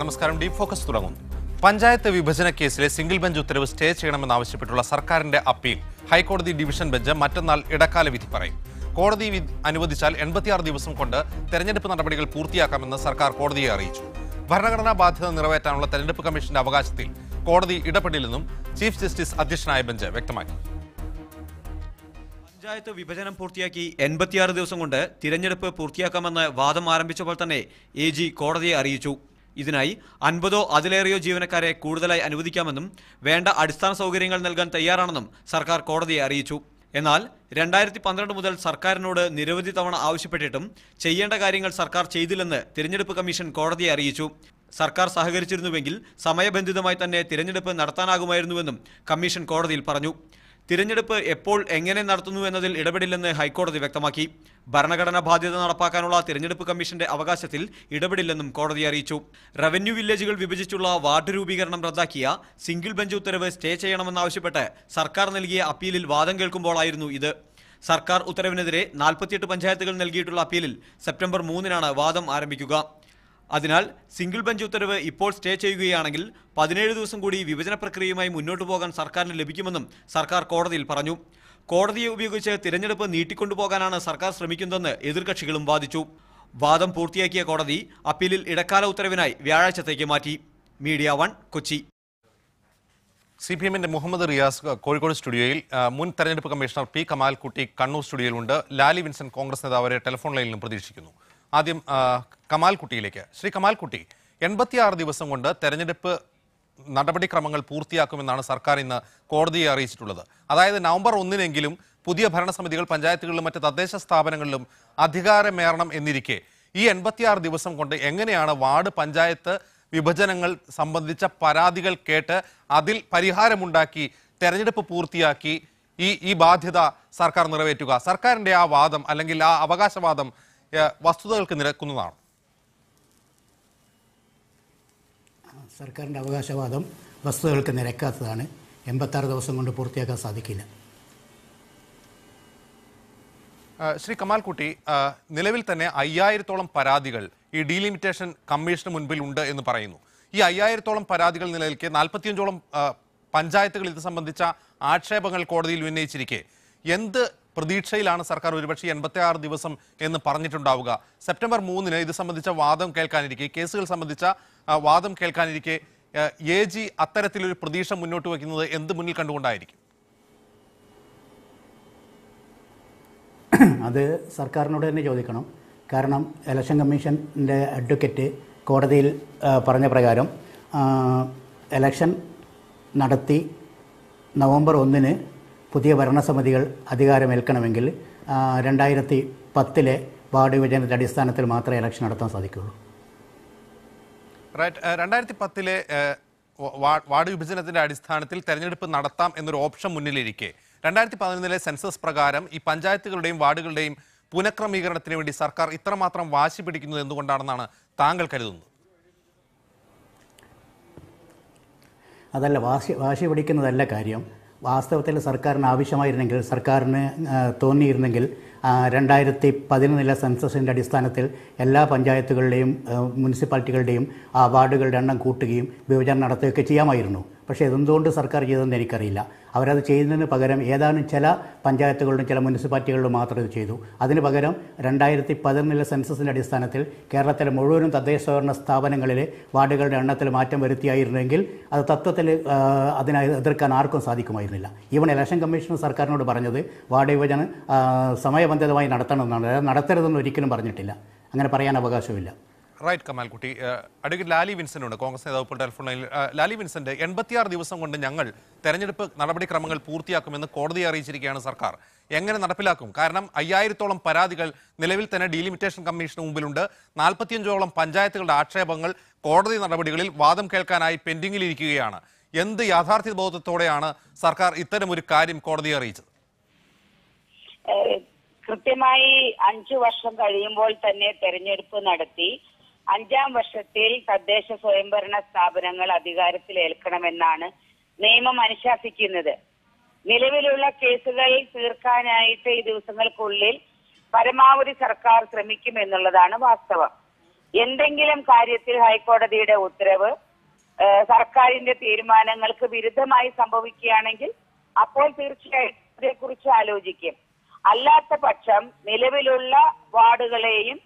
നമസ്കാരം deep focus തുടങ്ങുന്നു പഞ്ചായത്ത് വിഭജന കേസിലെ സിംഗിൾ ബെഞ്ച് ഉത്തരവ് സ്റ്റേ ചെയ്യണമെന്നാവശ്യപ്പെട്ടുള്ള സർക്കാരിന്റെ അപ്പീൽ. ഹൈക്കോടതി ഡിവിഷൻ ബെഞ്ച് മറ്റന്നാൾ ഇടക്കാല വിധി പറയും. കോടതി അനുവദിച്ചാൽ എൺപത്തിയാറ് ദിവസം കൊണ്ട് തെരഞ്ഞെടുപ്പ് നടപടികൾ പൂർത്തിയാക്കാമെന്ന് സർക്കാർ കോടതിയെ അറിയിച്ചു. ഭരണഘടനാ ബാധ്യത നിറവേറ്റാനുള്ള തെരഞ്ഞെടുപ്പ് കമ്മീഷന്റെ അവകാശത്തിൽ കോടതി ഇടപെടില്ലെന്നും ചീഫ് ജസ്റ്റിസ് അധ്യക്ഷനായ ബെഞ്ച് വ്യക്തമാക്കി. പഞ്ചായത്ത് വിഭജനം പൂർത്തിയാക്കി എൺപത്തിയാറ് ദിവസം കൊണ്ട് തിരഞ്ഞെടുപ്പ് പൂർത്തിയാക്കാമെന്ന് വാദം ആരംഭിച്ചപ്പോൾ തന്നെ എ കോടതിയെ അറിയിച്ചു. ഇതിനായി അൻപതോ അതിലേറെയോ ജീവനക്കാരെ കൂടുതലായി അനുവദിക്കാമെന്നും വേണ്ട അടിസ്ഥാന സൗകര്യങ്ങൾ നൽകാൻ തയ്യാറാണെന്നും സർക്കാർ കോടതിയെ അറിയിച്ചു. എന്നാൽ രണ്ടായിരത്തി പന്ത്രണ്ട് മുതൽ സർക്കാരിനോട് നിരവധി തവണ ആവശ്യപ്പെട്ടിട്ടും ചെയ്യേണ്ട കാര്യങ്ങൾ സർക്കാർ ചെയ്തില്ലെന്ന് തിരഞ്ഞെടുപ്പ് കമ്മീഷൻ കോടതിയെ അറിയിച്ചു. സർക്കാർ സഹകരിച്ചിരുന്നുവെങ്കിൽ സമയബന്ധിതമായി തന്നെ തിരഞ്ഞെടുപ്പ് നടത്താനാകുമായിരുന്നുവെന്നും കമ്മീഷൻ കോടതിയിൽ പറഞ്ഞു. തിരഞ്ഞെടുപ്പ് എപ്പോൾ എങ്ങനെ നടത്തുന്നു എന്നതിൽ ഇടപെടില്ലെന്ന് ഹൈക്കോടതി വ്യക്തമാക്കി. ഭരണഘടനാ ബാധ്യത നടപ്പാക്കാനുള്ള തിരഞ്ഞെടുപ്പ് കമ്മീഷന്റെ അവകാശത്തിൽ ഇടപെടില്ലെന്നും കോടതി അറിയിച്ചു. റവന്യൂ വില്ലേജുകൾ വിഭജിച്ചുള്ള വാർഡ് രൂപീകരണം റദ്ദാക്കിയ സിംഗിൾ ബെഞ്ച് ഉത്തരവ് സ്റ്റേ ചെയ്യണമെന്നാവശ്യപ്പെട്ട് സർക്കാർ നൽകിയ അപ്പീലിൽ വാദം കേൾക്കുമ്പോഴായിരുന്നു ഇത്. സർക്കാർ ഉത്തരവിനെതിരെ നാൽപ്പത്തിയെട്ട് പഞ്ചായത്തുകൾ നൽകിയിട്ടുള്ള അപ്പീലിൽ സെപ്റ്റംബർ മൂന്നിനാണ് വാദം ആരംഭിക്കുക. അതിനാൽ സിംഗിൾ ബെഞ്ച് ഉത്തരവ് ഇപ്പോൾ സ്റ്റേ ചെയ്യുകയാണെങ്കിൽ പതിനേഴ് ദിവസം കൂടി വിഭജന പ്രക്രിയയുമായി മുന്നോട്ടു പോകാൻ സർക്കാരിന് ലഭിക്കുമെന്നും സർക്കാർ കോടതിയിൽ പറഞ്ഞു. കോടതിയെ ഉപയോഗിച്ച് തിരഞ്ഞെടുപ്പ് നീട്ടിക്കൊണ്ടുപോകാനാണ് സർക്കാർ ശ്രമിക്കുന്നതെന്ന് എതിർകക്ഷികളും വാദിച്ചു. വാദം പൂർത്തിയാക്കിയ കോടതി അപ്പീലിൽ ഇടക്കാല ഉത്തരവിനായി വ്യാഴാഴ്ചത്തേക്ക് മാറ്റി. Media One Kochi. C P എമ്മിന്റെ മുഹമ്മദ് റിയാസ് കോഴിക്കോട് സ്റ്റുഡിയോയിൽ മുൻ തെരഞ്ഞെടുപ്പ് കമ്മീഷണർ പി കമാൽകുട്ടി കണ്ണൂർ സ്റ്റുഡിയോയിലുണ്ട്. ലാലി വിൻസൻ കോൺഗ്രസ് നേതാവ് അവരെ ടെലിഫോൺ ലൈനിലും പ്രതീക്ഷിക്കുന്നു. ആദ്യം കമാൽകുട്ടിയിലേക്ക് ശ്രീ കമാൽകുട്ടി എൺപത്തിയാറ് ദിവസം കൊണ്ട് തെരഞ്ഞെടുപ്പ് നടപടിക്രമങ്ങൾ പൂർത്തിയാക്കുമെന്നാണ് സർക്കാർ ഇന്ന് കോടതിയെ അറിയിച്ചിട്ടുള്ളത്. അതായത് നവംബർ ഒന്നിനെങ്കിലും പുതിയ ഭരണസമിതികൾ പഞ്ചായത്തുകളിലും മറ്റ് തദ്ദേശ സ്ഥാപനങ്ങളിലും അധികാരമേറണം എന്നിരിക്കെ ഈ എൺപത്തിയാറ് ദിവസം കൊണ്ട് എങ്ങനെയാണ് വാർഡ് പഞ്ചായത്ത് വിഭജനങ്ങൾ സംബന്ധിച്ച പരാതികൾ കേട്ട് അതിൽ പരിഹാരമുണ്ടാക്കി തെരഞ്ഞെടുപ്പ് പൂർത്തിയാക്കി ഈ ഈ ബാധ്യത സർക്കാർ നിറവേറ്റുക? സർക്കാരിന്റെ ആ വാദം അല്ലെങ്കിൽ ആ അവകാശവാദം വസ്തുതകൾക്ക് നിരക്കുന്നതാണ്. സർക്കാരിന്റെ അവകാശവാദം വസ്തുതകൾക്ക് നിരക്കാത്തതാണ്. എൺപത്താറ് ദിവസം കൊണ്ട് പൂർത്തിയാക്കാൻ സാധിക്കില്ല. ശ്രീ കമാൽകുട്ടി നിലവിൽ തന്നെ അയ്യായിരത്തോളം പരാതികൾ ഈ ഡീലിമിറ്റേഷൻ കമ്മീഷന് മുൻപിൽ ഉണ്ട് എന്ന് പറയുന്നു. ഈ അയ്യായിരത്തോളം പരാതികൾ നിലനിൽക്കെ നാൽപ്പത്തിയഞ്ചോളം പഞ്ചായത്തുകൾ ഇത് സംബന്ധിച്ച ആക്ഷേപങ്ങൾ കോടതിയിൽ ഉന്നയിച്ചിരിക്കെ. എന്ത് പ്രതീക്ഷയിലാണ് സർക്കാർ ഒരുപക്ഷെ എൺപത്തി ആറ് ദിവസം എന്ന് പറഞ്ഞിട്ടുണ്ടാവുക. സെപ്റ്റംബർ മൂന്നിന് ഇത് സംബന്ധിച്ച വാദം കേൾക്കാനിരിക്കെ കേസുകൾ സംബന്ധിച്ച വാദം കേൾക്കാനിരിക്കെ എ ജി അത്തരത്തിലൊരു പ്രതീക്ഷ മുന്നോട്ട് വയ്ക്കുന്നത് എന്ത് മുന്നിൽ കണ്ടുകൊണ്ടായിരിക്കും? അത് സർക്കാരിനോട് തന്നെ ചോദിക്കണം. കാരണം ഇലക്ഷൻ കമ്മീഷന്റെ അഡ്വക്കേറ്റ് കോടതിയിൽ പറഞ്ഞ പ്രകാരം ഇലക്ഷൻ നടത്തി നവംബർ ഒന്നിന് പുതിയ ഭരണസമിതികൾ അധികാരമേൽക്കണമെങ്കിൽ രണ്ടായിരത്തി പത്തിലെ വാർഡ് വിഭജനത്തിന്റെ അടിസ്ഥാനത്തിൽ മാത്രമേ ഇലക്ഷൻ നടത്താൻ സാധിക്കുകയുള്ളൂ. റൈറ്റ് രണ്ടായിരത്തി പത്തിലെ വാർഡ് വിഭജനത്തിന്റെ അടിസ്ഥാനത്തിൽ തെരഞ്ഞെടുപ്പ് നടത്താം എന്നൊരു ഓപ്ഷൻ മുന്നിലിരിക്കെ. രണ്ടായിരത്തി പതിനൊന്നിലെ സെൻസസ് പ്രകാരം ഈ പഞ്ചായത്തുകളുടെയും വാർഡുകളുടെയും പുനഃക്രമീകരണത്തിന് വേണ്ടി സർക്കാർ ഇത്രമാത്രം വാശി പിടിക്കുന്നത് എന്തുകൊണ്ടാണെന്നാണ് താങ്കൾ കരുതുന്നത്? അതല്ല വാശി വാശി പിടിക്കുന്നതല്ല കാര്യം. വാസ്തവത്തിൽ സർക്കാരിന് ആവശ്യമായിരുന്നെങ്കിൽ സർക്കാരിന് തോന്നിയിരുന്നെങ്കിൽ രണ്ടായിരത്തി പതിനൊന്നിലെ സെൻസസിന്റെ അടിസ്ഥാനത്തിൽ എല്ലാ പഞ്ചായത്തുകളുടെയും മുനിസിപ്പാലിറ്റികളുടെയും ആ വാർഡുകളുടെ എണ്ണം കൂട്ടുകയും വിഭജനം നടത്തുകയൊക്കെ ചെയ്യാമായിരുന്നു. പക്ഷേ ഇതെന്തുകൊണ്ട് സർക്കാർ ചെയ്തതെന്ന് എനിക്കറിയില്ല. അവരത് ചെയ്യുന്നതിന് പകരം ഏതാനും ചില പഞ്ചായത്തുകളിലും ചില മുനിസിപ്പാലിറ്റികളിലും മാത്രം ഇത് ചെയ്തു. അതിന് പകരം രണ്ടായിരത്തി പതിനൊന്നിലെ സെൻസസിന്റെ അടിസ്ഥാനത്തിൽ കേരളത്തിലെ മുഴുവനും തദ്ദേശ സ്വയംഭരണ സ്ഥാപനങ്ങളിലെ വാർഡുകളുടെ എണ്ണത്തിൽ മാറ്റം വരുത്തിയായിരുന്നെങ്കിൽ അത് തത്വത്തിൽ അതിനെ എതിർക്കാൻ ആർക്കും സാധിക്കുമായിരുന്നില്ല. ഈവൻ ഇലക്ഷൻ കമ്മീഷൻ സർക്കാരിനോട് പറഞ്ഞത് വാർഡ് വിഭജനം സമയബന്ധിതമായി നടത്തണമെന്നാണ്. നടത്തരുതെന്ന് ഒരിക്കലും പറഞ്ഞിട്ടില്ല. അങ്ങനെ പറയാൻ അവകാശമില്ല. Right Kamalkutty advocate Lali Vincent ഉണ്ട് കോൺഗ്രസ് നേതാവ് ഇപ്പോൾ ടെലിഫോണിൽ ലൈനിൽ ലാലി വിൻസെന്റ് എൺപത്തിയാറ് ദിവസം കൊണ്ട് ഞങ്ങൾ തെരഞ്ഞെടുപ്പ് നടപടിക്രമങ്ങൾ പൂർത്തിയാക്കുമെന്ന് കോടതി അറിയിച്ചിരിക്കുകയാണ് സർക്കാർ. എങ്ങനെ നടപ്പിലാക്കും? കാരണം അയ്യായിരത്തോളം പരാതികൾ നിലവിൽ തന്നെ ഡീലിമിറ്റേഷൻ കമ്മീഷന് മുമ്പിലുണ്ട്. നാൽപ്പത്തിയഞ്ചോളം പഞ്ചായത്തുകളുടെ ആക്ഷേപങ്ങൾ കോടതി നടപടികളിൽ വാദം കേൾക്കാനായി പെൻഡിങ്ങിലിരിക്കുകയാണ്. എന്ത് യാഥാർത്ഥ്യ ബോധത്തോടെയാണ് സർക്കാർ ഇത്തരം ഒരു കാര്യം കോടതിയെ അറിയിച്ചത്? കൃത്യമായി അഞ്ചു വർഷം കഴിയുമ്പോൾ തന്നെ തെരഞ്ഞെടുപ്പ് നടത്തി. അഞ്ചാം വർഷത്തിൽ തദ്ദേശ സ്വയംഭരണ സ്ഥാപനങ്ങൾ അധികാരത്തിൽ ഏൽക്കണമെന്നാണ് നിയമം അനുശാസിക്കുന്നത്. നിലവിലുള്ള കേസുകൾ തീർക്കാനായിട്ട് ഈ ദിവസങ്ങൾക്കുള്ളിൽ പരമാവധി സർക്കാർ ശ്രമിക്കും എന്നുള്ളതാണ് വാസ്തവം. എന്തെങ്കിലും കാര്യത്തിൽ ഹൈക്കോടതിയുടെ ഉത്തരവ് സർക്കാരിന്റെ തീരുമാനങ്ങൾക്ക് വിരുദ്ധമായി സംഭവിക്കുകയാണെങ്കിൽ അപ്പോൾ തീർച്ചയായിട്ടും അതേക്കുറിച്ച് ആലോചിക്കും. അല്ലാത്ത പക്ഷം നിലവിലുള്ള വാർഡുകളെയും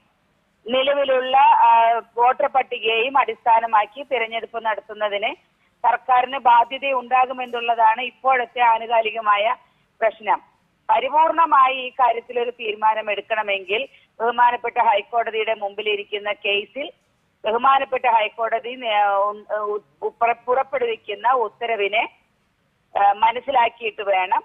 നിലവിലുള്ള വോട്ടർ പട്ടികയെയും അടിസ്ഥാനമാക്കി തിരഞ്ഞെടുപ്പ് നടത്തുന്നതിന് സർക്കാരിന് ബാധ്യതയുണ്ടാകുമെന്നുള്ളതാണ് ഇപ്പോഴത്തെ ആനുകാലികമായ പ്രശ്നം. പരിപൂർണമായി ഈ കാര്യത്തിൽ ഒരു തീരുമാനം എടുക്കണമെങ്കിൽ ബഹുമാനപ്പെട്ട ഹൈക്കോടതിയുടെ മുമ്പിലിരിക്കുന്ന കേസിൽ ബഹുമാനപ്പെട്ട ഹൈക്കോടതി പുറപ്പെടുവിക്കുന്ന ഉത്തരവിനെ മനസ്സിലാക്കിയിട്ട് വേണം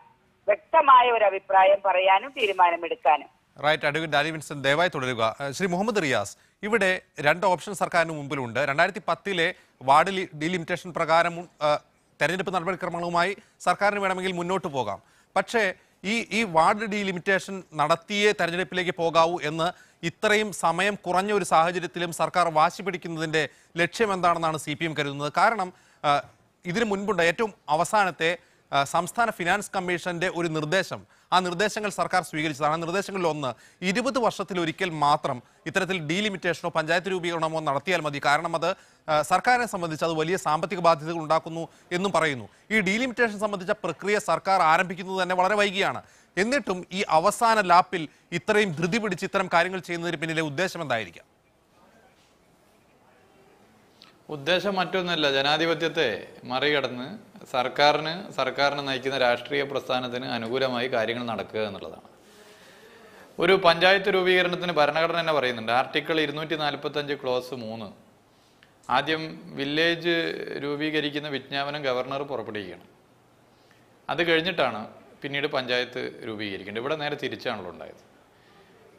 വ്യക്തമായ ഒരു അഭിപ്രായം പറയാനും തീരുമാനമെടുക്കാനും. റൈറ്റ് അഡ്വക്കേറ്റ് ഡാനി വിൻസൺ ദയവായി തുടരുക. ശ്രീ മുഹമ്മദ് റിയാസ് ഇവിടെ രണ്ട് ഓപ്ഷൻ സർക്കാരിന് മുമ്പിലുണ്ട്. രണ്ടായിരത്തി പത്തിലെ വാർഡ് ഡിലിമിറ്റേഷൻ പ്രകാരം തെരഞ്ഞെടുപ്പ് നടപടിക്രമങ്ങളുമായി സർക്കാരിന് വേണമെങ്കിൽ മുന്നോട്ട് പോകാം. പക്ഷേ ഈ ഈ വാർഡ് ഡിലിമിറ്റേഷൻ നടത്തിയേ തെരഞ്ഞെടുപ്പിലേക്ക് പോകാവൂ എന്ന് ഇത്രയും സമയം കുറഞ്ഞ ഒരു സാഹചര്യത്തിലും സർക്കാർ വാശി പിടിക്കുന്നതിന്റെ ലക്ഷ്യം എന്താണെന്നാണ് സി കരുതുന്നത്. കാരണം ഇതിനു മുൻപുണ്ട് ഏറ്റവും അവസാനത്തെ സംസ്ഥാന ഫിനാൻസ് കമ്മീഷന്റെ ഒരു നിർദ്ദേശം. ആ നിർദ്ദേശങ്ങൾ സർക്കാർ സ്വീകരിച്ചതാണ്. ആ നിർദ്ദേശങ്ങളിൽ ഒന്ന് ഇരുപത് വർഷത്തിൽ ഒരിക്കൽ മാത്രം ഇത്തരത്തിൽ ഡീലിമിറ്റേഷനോ പഞ്ചായത്ത് രൂപീകരണമോ നടത്തിയാൽ മതി. കാരണം അത് സർക്കാരിനെ സംബന്ധിച്ച് അത് വലിയ സാമ്പത്തിക ബാധ്യതകൾ ഉണ്ടാക്കുന്നു എന്നും പറയുന്നു. ഈ ഡീലിമിറ്റേഷൻ സംബന്ധിച്ച പ്രക്രിയ സർക്കാർ ആരംഭിക്കുന്നത് തന്നെ വളരെ വൈകിയാണ്. എന്നിട്ടും ഈ അവസാന ലാപ്പിൽ ഇത്രയും ധൃതി പിടിച്ച് ഇത്തരം കാര്യങ്ങൾ ചെയ്യുന്നതിന് പിന്നിലെ ഉദ്ദേശം എന്തായിരിക്കാം? ഉദ്ദേശം മറ്റൊന്നുമല്ല. ജനാധിപത്യത്തെ മറികടന്ന് സർക്കാരിന് സർക്കാരിനെ നയിക്കുന്ന രാഷ്ട്രീയ പ്രസ്ഥാനത്തിന് അനുകൂലമായി കാര്യങ്ങൾ നടക്കുക എന്നുള്ളതാണ്. ഒരു പഞ്ചായത്ത് രൂപീകരണത്തിന് ഭരണഘടന തന്നെ പറയുന്നുണ്ട്. ആർട്ടിക്കിൾ ഇരുന്നൂറ്റി നാൽപ്പത്തഞ്ച് ക്ലോസ് മൂന്ന്. ആദ്യം വില്ലേജ് രൂപീകരിക്കുന്ന വിജ്ഞാപനം ഗവർണർ പുറപ്പെടുവിക്കണം അത് കഴിഞ്ഞിട്ടാണ് പിന്നീട് പഞ്ചായത്ത് രൂപീകരിക്കേണ്ടത്. ഇവിടെ നേരെ തിരിച്ചാണല്ലോ ഉണ്ടായത്.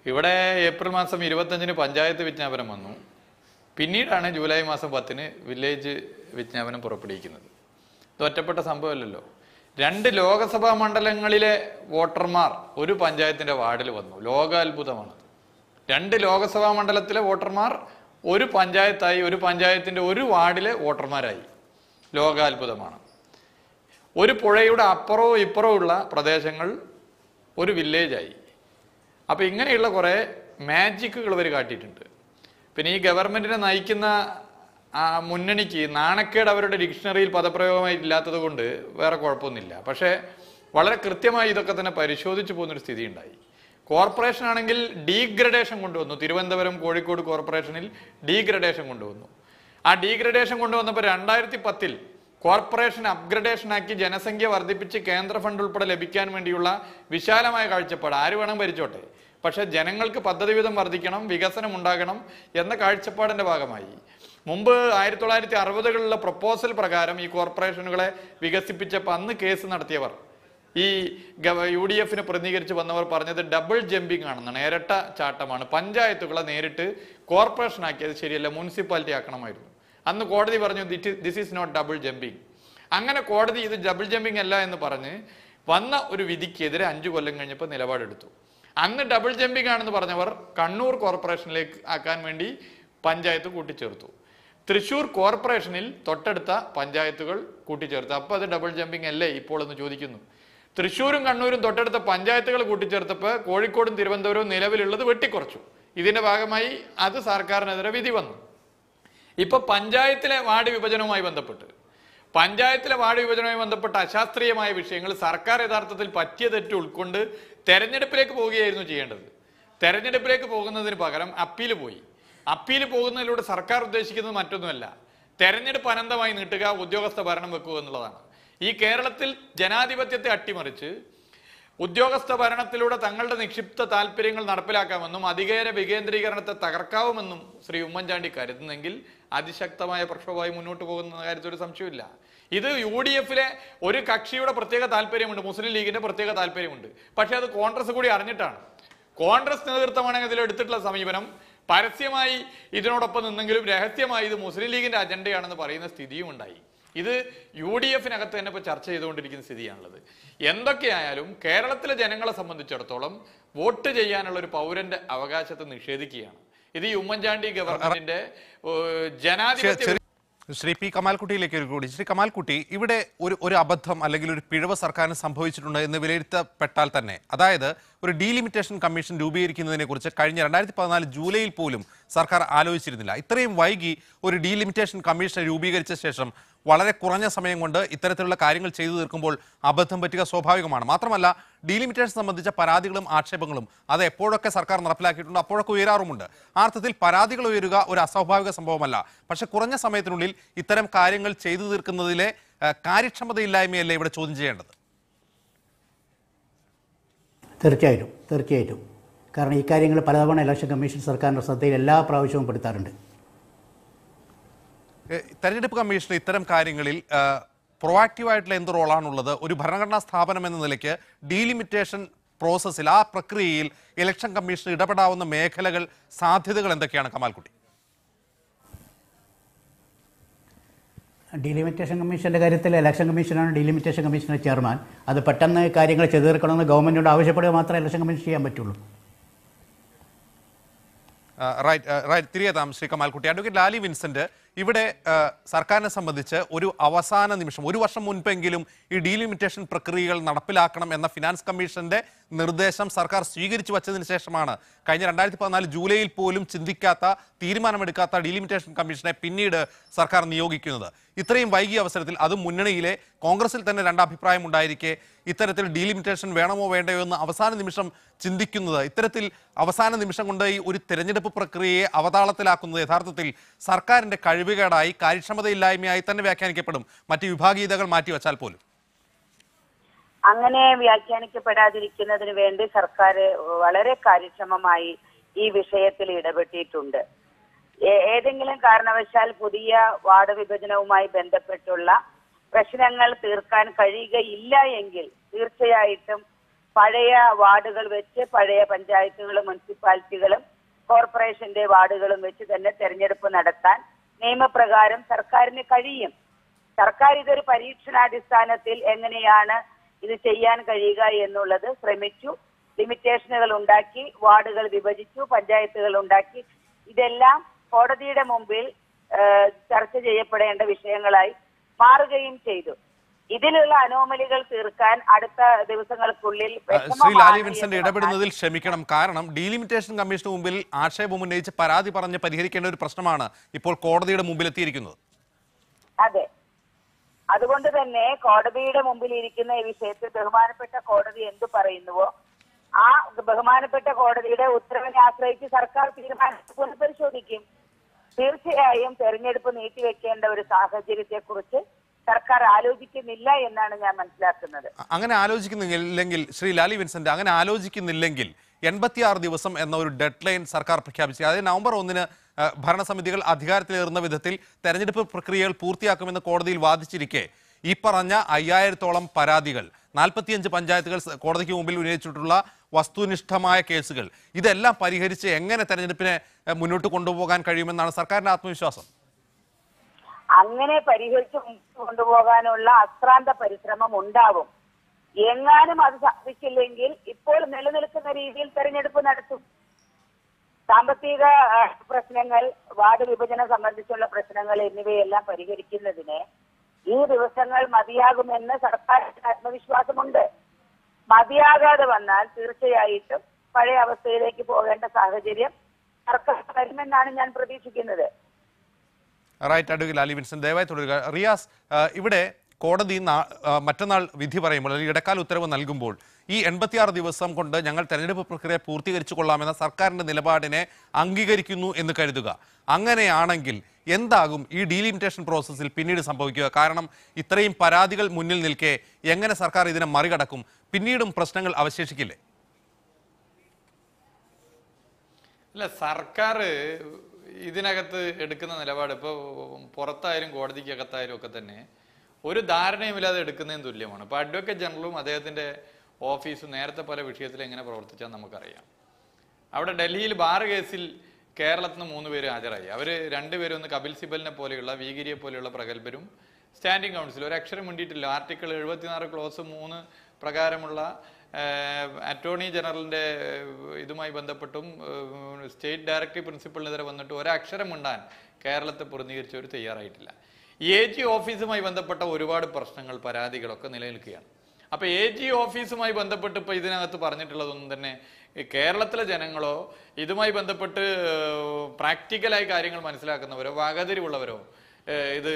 ഇവിടെ ഏപ്രിൽ മാസം ഇരുപത്തഞ്ചിന് പഞ്ചായത്ത് വിജ്ഞാപനം വന്നു. പിന്നീടാണ് ജൂലൈ മാസം പത്തിന് വില്ലേജ് വിജ്ഞാപനം പുറപ്പെടുവിക്കുന്നത്. ഇത് ഒറ്റപ്പെട്ട സംഭവമല്ലല്ലോ. രണ്ട് ലോകസഭാ മണ്ഡലങ്ങളിലെ വോട്ടർമാർ ഒരു പഞ്ചായത്തിന്റെ വാർഡിൽ വന്നു. ലോകാത്ഭുതമാണ്. രണ്ട് ലോകസഭാ മണ്ഡലത്തിലെ വോട്ടർമാർ ഒരു പഞ്ചായത്തായി ഒരു പഞ്ചായത്തിന്റെ ഒരു വാർഡിലെ വോട്ടർമാരായി. ലോകാത്ഭുതമാണ്. ഒരു പുഴയുടെ അപ്പുറവും ഇപ്പുറവും ഉള്ള പ്രദേശങ്ങൾ ഒരു വില്ലേജായി. അപ്പൊ ഇങ്ങനെയുള്ള കുറേ മാജിക്കുകൾ ഇവർ കാട്ടിയിട്ടുണ്ട്. പിന്നെ ഈ ഗവൺമെന്റിനെ നയിക്കുന്ന ആ മുന്നണിക്ക് നാണക്കേട് അവരുടെ ഡിക്ഷണറിയിൽ പദപ്രയോഗമായി ഇല്ലാത്തത് കൊണ്ട് വേറെ കുഴപ്പമൊന്നുമില്ല. പക്ഷേ വളരെ കൃത്യമായി ഇതൊക്കെ തന്നെ പരിശോധിച്ചു പോകുന്നൊരു സ്ഥിതി ഉണ്ടായി കോർപ്പറേഷൻ ആണെങ്കിൽ ഡീഗ്രഡേഷൻ കൊണ്ടുവന്നു. തിരുവനന്തപുരം കോഴിക്കോട് കോർപ്പറേഷനിൽ ഡീഗ്രഡേഷൻ കൊണ്ടുവന്നു. ആ ഡീഗ്രഡേഷൻ കൊണ്ടുവന്നപ്പോൾ രണ്ടായിരത്തി പത്തിൽ കോർപ്പറേഷൻ അപ്ഗ്രഡേഷൻ ആക്കി ജനസംഖ്യ വർദ്ധിപ്പിച്ച് കേന്ദ്ര ഫണ്ട് ഉൾപ്പെടെ ലഭിക്കാൻ വേണ്ടിയുള്ള വിശാലമായ കാഴ്ചപ്പാട് ആര് വേണം ഭരിച്ചോട്ടെ? പക്ഷെ ജനങ്ങൾക്ക് പദ്ധതി വിധം വർദ്ധിക്കണം വികസനം ഉണ്ടാകണം എന്ന കാഴ്ചപ്പാടിന്റെ ഭാഗമായി. മുമ്പ് ആയിരത്തി തൊള്ളായിരത്തി അറുപതുകളിലെ പ്രപ്പോസൽ പ്രകാരം ഈ കോർപ്പറേഷനുകളെ വികസിപ്പിച്ചപ്പോൾ അന്ന് കേസ് നടത്തിയവർ. ഈ യു ഡി എഫിന് പ്രതിനിധീകരിച്ച് വന്നവർ പറഞ്ഞത് ഡബിൾ ജമ്പിംഗ് ആണെന്നാണ് ഇരട്ട ചാട്ടമാണ്. പഞ്ചായത്തുകളെ നേരിട്ട് കോർപ്പറേഷൻ ആക്കിയത് ശരിയല്ല മുനിസിപ്പാലിറ്റി ആക്കണമായിരുന്നു. അന്ന് കോടതി പറഞ്ഞു this is not double jumping അങ്ങനെ കോടതി ഇത് ഡബിൾ ജമ്പിംഗ് അല്ല എന്ന് പറഞ്ഞ് വന്ന ഒരു വിധിക്കെതിരെ അഞ്ചു കൊല്ലം കഴിഞ്ഞപ്പോൾ നിലപാടെടുത്തു. അന്ന് ഡബിൾ ജമ്പിംഗ് ആണെന്ന് പറഞ്ഞവർ കണ്ണൂർ കോർപ്പറേഷനിലേക്ക് ആക്കാൻ വേണ്ടി പഞ്ചായത്ത് കൂട്ടിച്ചേർത്തു. തൃശൂർ കോർപ്പറേഷനിൽ തൊട്ടടുത്ത പഞ്ചായത്തുകൾ കൂട്ടിച്ചേർത്തു. അപ്പോൾ അത് ഡബിൾ ജമ്പിംഗ് അല്ലേ ഇപ്പോൾ എന്ന് ചോദിക്കുന്നു. തൃശ്ശൂരും കണ്ണൂരും തൊട്ടടുത്ത പഞ്ചായത്തുകൾ കൂട്ടിച്ചേർത്തപ്പോൾ കോഴിക്കോടും തിരുവനന്തപുരവും നിലവിലുള്ളത് വെട്ടിക്കുറച്ചു. ഇതിന്റെ ഭാഗമായി അത് സർക്കാരിനെതിരെ വിധി വന്നു. ഇപ്പൊ പഞ്ചായത്തിലെ വാർഡ് വിഭജനവുമായി ബന്ധപ്പെട്ട് പഞ്ചായത്തിലെ വാർഡ് വിഭജനവുമായി ബന്ധപ്പെട്ട അശാസ്ത്രീയമായ വിഷയങ്ങൾ സർക്കാർ യഥാർത്ഥത്തിൽ പറ്റിയ തെറ്റ് ഉൾക്കൊണ്ട് തെരഞ്ഞെടുപ്പിലേക്ക് പോവുകയായിരുന്നു ചെയ്യേണ്ടത്. തെരഞ്ഞെടുപ്പിലേക്ക് പോകുന്നതിന് പകരം അപ്പീൽ പോയി. അപ്പീൽ പോകുന്നതിലൂടെ സർക്കാർ ഉദ്ദേശിക്കുന്നത് മറ്റൊന്നുമല്ല. തെരഞ്ഞെടുപ്പ് അനന്തമായി നീട്ടുക ഉദ്യോഗസ്ഥ ഭരണം വെക്കുക എന്നുള്ളതാണ്. ഈ കേരളത്തിൽ ജനാധിപത്യത്തെ അട്ടിമറിച്ച് ഉദ്യോഗസ്ഥ ഭരണത്തിലൂടെ തങ്ങളുടെ നിക്ഷിപ്ത താല്പര്യങ്ങൾ നടപ്പിലാക്കാമെന്നും അധികാര വികേന്ദ്രീകരണത്തെ തകർക്കാവുമെന്നും ശ്രീ ഉമ്മൻചാണ്ടി കരുതുന്നെങ്കിൽ അതിശക്തമായ പ്രക്ഷോഭമായി മുന്നോട്ട് പോകുന്ന കാര്യത്തിൽ ഒരു സംശയമില്ല ഇത് യു ഡി എഫിലെ ഒരു കക്ഷിയുടെ പ്രത്യേക താല്പര്യമുണ്ട് മുസ്ലിം ലീഗിന്റെ പ്രത്യേക താല്പര്യമുണ്ട്. പക്ഷെ അത് കോൺഗ്രസ് കൂടി അറിഞ്ഞിട്ടാണ്. കോൺഗ്രസ് നേതൃത്വമാണ് ഇതിൽ എടുത്തിട്ടുള്ള സമീപനം. പരസ്യമായി ഇതിനോടൊപ്പം നിന്നെങ്കിലും രഹസ്യമായി ഇത് മുസ്ലിം ലീഗിന്റെ അജണ്ടയാണെന്ന് പറയുന്ന സ്ഥിതിയും ഉണ്ടായി ഇത് യു ഡി എഫിനകത്ത് തന്നെ ഇപ്പോൾ ചർച്ച ചെയ്തുകൊണ്ടിരിക്കുന്ന സ്ഥിതിയാണുള്ളത്. എന്തൊക്കെയായാലും കേരളത്തിലെ ജനങ്ങളെ സംബന്ധിച്ചിടത്തോളം വോട്ട് ചെയ്യാനുള്ള ഒരു പൗരന്റെ അവകാശത്തെ നിഷേധിക്കുകയാണ്. ഇത് ഈ ഉമ്മൻചാണ്ടി ഗവർണറിന്റെ ജനാധിപത്യ ശ്രീ പി കമാൽക്കുട്ടിയിലേക്ക് ഒരു കൂടി. ശ്രീ കമാൽക്കുട്ടി ഇവിടെ ഒരു ഒരു അബദ്ധം അല്ലെങ്കിൽ ഒരു പിഴവ് സർക്കാരിന് സംഭവിച്ചിട്ടുണ്ട് എന്ന് വിലയിരുത്തപ്പെട്ടാൽ തന്നെ അതായത് ഒരു ഡീലിമിറ്റേഷൻ കമ്മീഷൻ രൂപീകരിക്കുന്നതിനെ കുറിച്ച് കഴിഞ്ഞ രണ്ടായിരത്തി പതിനാല് ജൂലൈയിൽ പോലും സർക്കാർ ആലോചിച്ചിരുന്നില്ല. ഇത്രയും വൈകി ഒരു ഡീലിമിറ്റേഷൻ കമ്മീഷൻ രൂപീകരിച്ച ശേഷം വളരെ കുറഞ്ഞ സമയം കൊണ്ട് ഇത്തരത്തിലുള്ള കാര്യങ്ങൾ ചെയ്തു തീർക്കുമ്പോൾ അബദ്ധം പറ്റുക സ്വാഭാവികമാണ്. മാത്രമല്ല ഡീലിമിറ്റേഷൻ സംബന്ധിച്ച പരാതികളും ആക്ഷേപങ്ങളും അത് എപ്പോഴൊക്കെ സർക്കാർ നടപ്പിലാക്കിയിട്ടുണ്ട് അപ്പോഴൊക്കെ ഉയരാറുമുണ്ട്. ആ അർത്ഥത്തിൽ പരാതികൾ ഉയരുക ഒരു അസ്വാഭാവിക സംഭവമല്ല. പക്ഷേ കുറഞ്ഞ സമയത്തിനുള്ളിൽ ഇത്തരം കാര്യങ്ങൾ ചെയ്തു തീർക്കുന്നതിലെ കാര്യക്ഷമതയില്ലായ്മയല്ലേ ഇവിടെ ചോദ്യം ചെയ്യേണ്ടത്? തീർച്ചയായിട്ടും തീർച്ചയായിട്ടും. കാരണം ഈ കാര്യങ്ങൾ പലതവണ ഇലക്ഷൻ കമ്മീഷൻ സർക്കാരിന്റെ ശ്രദ്ധയിൽ എല്ലാ പ്രാവശ്യവും പെടുത്താറുണ്ട്. തെരഞ്ഞെടുപ്പ് കമ്മീഷൻ ഇത്തരം കാര്യങ്ങളിൽ പ്രൊവാക്റ്റീവായിട്ടുള്ള എന്ത് റോളാണുള്ളത് ഒരു ഭരണഘടനാ സ്ഥാപനം എന്ന നിലയ്ക്ക് ഡീലിമിറ്റേഷൻ പ്രോസസ്സിൽ ആ പ്രക്രിയയിൽ ഇലക്ഷൻ കമ്മീഷൻ ഇടപെടാവുന്ന മേഖലകൾ സാധ്യതകൾ എന്തൊക്കെയാണ് കമാൽക്കുട്ടി ഡീലിമിറ്റേഷൻ കമ്മീഷന്റെ കാര്യത്തിൽ ഇലക്ഷൻ കമ്മീഷനാണ് ഡിലിമിറ്റേഷൻ കമ്മീഷന്റെ ചെയർമാൻ. അത് പെട്ടെന്ന് കാര്യങ്ങൾ ചെയ്തു തീർക്കണമെന്ന് ഗവൺമെന്റിനോട് ആവശ്യപ്പെടുക മാത്രമേ ഇലക്ഷൻ കമ്മീഷൻ ചെയ്യാൻ പറ്റുള്ളൂ. Right right Shri advocate Lali Vincent ഇവിടെ സർക്കാരിനെ സംബന്ധിച്ച് ഒരു അവസാന നിമിഷം ഒരു വർഷം മുൻപെങ്കിലും ഈ ഡീലിമിറ്റേഷൻ പ്രക്രിയകൾ നടപ്പിലാക്കണം എന്ന ഫിനാൻസ് കമ്മീഷന്റെ നിർദ്ദേശം സർക്കാർ സ്വീകരിച്ചു വച്ചതിന് ശേഷമാണ് കഴിഞ്ഞ രണ്ടായിരത്തി പതിനാല് ജൂലൈയിൽ പോലും ചിന്തിക്കാത്ത തീരുമാനമെടുക്കാത്ത ഡീലിമിറ്റേഷൻ കമ്മീഷനെ പിന്നീട് സർക്കാർ നിയോഗിക്കുന്നത്. ഇത്രയും വൈകിയ അവസരത്തിൽ അത് മുന്നണിയിലെ കോൺഗ്രസിൽ തന്നെ രണ്ടഭിപ്രായം ഉണ്ടായിരിക്കെ. ഇത്തരത്തിൽ ഡീലിമിറ്റേഷൻ വേണമോ വേണ്ടയോ എന്ന് അവസാന നിമിഷം ചിന്തിക്കുന്നത് ഇത്തരത്തിൽ അവസാന നിമിഷം കൊണ്ട് ഈ ഒരു തെരഞ്ഞെടുപ്പ് പ്രക്രിയയെ അവതാളത്തിലാക്കുന്നത് യഥാർത്ഥത്തിൽ സർക്കാരിന്റെ കഴിവുകേടായി കാര്യക്ഷമതയില്ലായ്മയായി തന്നെ വ്യാഖ്യാനിക്കപ്പെടും. മറ്റ് വിഭാഗീയതകൾ മാറ്റിവെച്ചാൽ പോലും. അങ്ങനെ വ്യാഖ്യാനിക്കപ്പെടാതിരിക്കുന്നതിന് വേണ്ടി സർക്കാർ വളരെ കാര്യക്ഷമമായി ഈ വിഷയത്തിൽ ഇടപെട്ടിട്ടുണ്ട്. ഏതെങ്കിലും കാരണവശാൽ പുതിയ വാർഡ് വിഭജനവുമായി ബന്ധപ്പെട്ടുള്ള പ്രശ്നങ്ങൾ തീർക്കാൻ കഴിയുകയില്ല എങ്കിൽ തീർച്ചയായിട്ടും പഴയ വാർഡുകൾ വെച്ച് പഴയ പഞ്ചായത്തുകളും മുനിസിപ്പാലിറ്റികളും കോർപ്പറേഷന്റെ വാർഡുകളും വെച്ച് തന്നെ തെരഞ്ഞെടുപ്പ് നടത്താൻ നിയമപ്രകാരം സർക്കാരിന് കഴിയും. സർക്കാർ ഇതൊരു പരീക്ഷണാടിസ്ഥാനത്തിൽ എങ്ങനെയാണ് ഇത് ചെയ്യാൻ കഴിയുക എന്നുള്ളത് ശ്രമിച്ചു. ലിമിറ്റേഷനുകൾ ഉണ്ടാക്കി വാർഡുകൾ വിഭജിച്ചു പഞ്ചായത്തുകൾ ഉണ്ടാക്കി. ഇതെല്ലാം കോടതിയുടെ മുമ്പിൽ ചർച്ച ചെയ്യപ്പെടേണ്ട വിഷയങ്ങളായി മാറുകയും ചെയ്തു. ഇതിലുള്ള അനോമലികൾ തീർക്കാൻ അടുത്ത ദിവസങ്ങൾക്കുള്ളിൽ ശ്രീ ലാലി വിൻസെന്റ് ഇടപെടുന്നതിൽ ക്ഷമിക്കണം. കാരണം ഡീലിമിറ്റേഷൻ കമ്മീഷന് മുമ്പിൽ ആക്ഷേപം ഉന്നയിച്ച് പരാതി പറഞ്ഞ് പരിഹരിക്കേണ്ട ഒരു പ്രശ്നമാണ് ഇപ്പോൾ കോടതിയുടെ മുമ്പിൽ എത്തിയിരിക്കുന്നത് അതെ. അതുകൊണ്ട് തന്നെ കോടതിയുടെ മുമ്പിൽ ഇരിക്കുന്ന ഈ വിഷയത്തിൽ ബഹുമാനപ്പെട്ട കോടതി എന്ത് പറയുന്നുവോ? ആ ബഹുമാനപ്പെട്ട കോടതിയുടെ ഉത്തരവിനെ ആശ്രയിച്ച് സർക്കാർ തീരുമാനം പുനഃപരിശോധിക്കും. തീർച്ചയായും തെരഞ്ഞെടുപ്പ് നീട്ടിവെക്കേണ്ട ഒരു സാഹചര്യത്തെ കുറിച്ച് സർക്കാർ ആലോചിക്കുന്നില്ല എന്നാണ് ഞാൻ മനസ്സിലാക്കുന്നത്. അങ്ങനെ ആലോചിക്കുന്നില്ലെങ്കിൽ ശ്രീ ലാലി വിൻസെന്റ് അങ്ങനെ ആലോചിക്കുന്നില്ലെങ്കിൽ എൺപത്തിയാറ് ദിവസം എന്ന ഒരു ഡെഡ് ലൈൻ സർക്കാർ പ്രഖ്യാപിച്ചു. അതായത് നവംബർ ഒന്നിന് ഭരണസമിതികൾ അധികാരത്തിലേറുന്ന വിധത്തിൽ തെരഞ്ഞെടുപ്പ് പ്രക്രിയകൾ പൂർത്തിയാക്കുമെന്ന് കോടതിയിൽ വാദിച്ചിരിക്കെ. ഈ പറഞ്ഞ അയ്യായിരത്തോളം പരാതികൾ നാൽപ്പത്തിയഞ്ച് പഞ്ചായത്തുകൾ കോടതിക്ക് മുമ്പിൽ ഉന്നയിച്ചിട്ടുള്ള വസ്തുനിഷ്ഠമായ കേസുകൾ ഇതെല്ലാം പരിഹരിച്ച് എങ്ങനെ തെരഞ്ഞെടുപ്പിനെ മുന്നോട്ട് കൊണ്ടുപോകാൻ കഴിയുമെന്നാണ് സർക്കാരിന്റെ ആത്മവിശ്വാസം? അങ്ങനെ പരിഹരിച്ച് കൊണ്ടുപോകാനുള്ള അശ്രാന്ത പരിശ്രമം ഉണ്ടാവും. എങ്ങാനും അത് സാധിച്ചില്ലെങ്കിൽ ഇപ്പോൾ നിലനിൽക്കുന്ന രീതിയിൽ തെരഞ്ഞെടുപ്പ് നടത്തും. സാമ്പത്തിക പ്രശ്നങ്ങൾ വാർഡ് വിഭജനം സംബന്ധിച്ചുള്ള പ്രശ്നങ്ങൾ എന്നിവയെല്ലാം പരിഹരിക്കുന്നതിന് ഈ ദിവസങ്ങൾ മതിയാകുമെന്ന് സർക്കാരിന് ആത്മവിശ്വാസമുണ്ട്. മതിയാകാതെ വന്നാൽ തീർച്ചയായിട്ടും പഴയ അവസ്ഥയിലേക്ക് പോകേണ്ട സാഹചര്യം സർക്കാർ വരുമെന്നാണ് ഞാൻ പ്രതീക്ഷിക്കുന്നത്. റൈറ്റ് അഡ്വക്കേറ്റ് അലി വിൻസൻ ദയവായി തുടരുക. റിയാസ് ഇവിടെ കോടതി മറ്റന്നാൾ വിധി പറയുമ്പോൾ അല്ലെങ്കിൽ ഇടക്കാല ഉത്തരവ് നൽകുമ്പോൾ ഈ എൺപത്തിയാറ് ദിവസം കൊണ്ട് ഞങ്ങൾ തെരഞ്ഞെടുപ്പ് പ്രക്രിയ പൂർത്തീകരിച്ചു കൊള്ളാമെന്ന സർക്കാരിന്റെ നിലപാടിനെ അംഗീകരിക്കുന്നു എന്ന് കരുതുക. അങ്ങനെയാണെങ്കിൽ എന്താകും ഈ ഡീലിമിറ്റേഷൻ പ്രോസസ്സിൽ പിന്നീട് സംഭവിക്കുക? കാരണം ഇത്രയും പരാതികൾ മുന്നിൽ നിൽക്കെ എങ്ങനെ സർക്കാർ ഇതിനെ മറികടക്കും? പിന്നീടും പ്രശ്നങ്ങൾ അവശേഷിക്കില്ലേ? അല്ല സർക്കാർ ഇതിനകത്ത് എടുക്കുന്ന നിലപാട് ഇപ്പോൾ പുറത്തായാലും കോടതിക്കകത്തായാലും ഒക്കെ തന്നെ ഒരു ധാരണയുമില്ലാതെ എടുക്കുന്നതിന് തുല്യമാണ്. ഇപ്പോൾ അഡ്വക്കേറ്റ് ജനറലും അദ്ദേഹത്തിന്റെ ഓഫീസ് നേരത്തെ പല വിഷയത്തിൽ എങ്ങനെ പ്രവർത്തിച്ചാൽ നമുക്കറിയാം. അവിടെ ഡൽഹിയിൽ ബാർ കേസിൽ കേരളത്തിൽ നിന്ന് മൂന്ന് പേര് ഹാജരായി. അവർ രണ്ടുപേരും ഒന്ന് കപിൽ സിബലിനെ പോലെയുള്ള വീഗിരിയെ പോലെയുള്ള പ്രഗത്ഭരും സ്റ്റാൻഡിംഗ് കൗൺസിൽ. ഒരു അക്ഷരം മുണ്ടിയിട്ടില്ല. ആർട്ടിക്കിൾ എഴുപത്തിനാറ് ക്ലോസ് മൂന്ന് പ്രകാരമുള്ള അറ്റോർണി ജനറലിന്റെ ഇതുമായി ബന്ധപ്പെട്ടും സ്റ്റേറ്റ് ഡയറക്ടറി പ്രിൻസിപ്പളിനെതിരെ വന്നിട്ട് ഒരക്ഷരം മിണ്ടാൻ കേരളത്തെ പ്രതിനിധീകരിച്ചവർ തയ്യാറായിട്ടില്ല. എ ജി ഓഫീസുമായി ബന്ധപ്പെട്ട ഒരുപാട് പ്രശ്നങ്ങൾ പരാതികളൊക്കെ നിലനിൽക്കുകയാണ്. അപ്പോൾ എ ജി ഓഫീസുമായി ബന്ധപ്പെട്ട് ഇപ്പൊ ഇതിനകത്ത് പറഞ്ഞിട്ടുള്ളതൊന്നും തന്നെ കേരളത്തിലെ ജനങ്ങളോ ഇതുമായി ബന്ധപ്പെട്ട് പ്രാക്ടിക്കലായി കാര്യങ്ങൾ മനസ്സിലാക്കുന്നവരോ വകതിരിവുള്ളവരോ ഇത്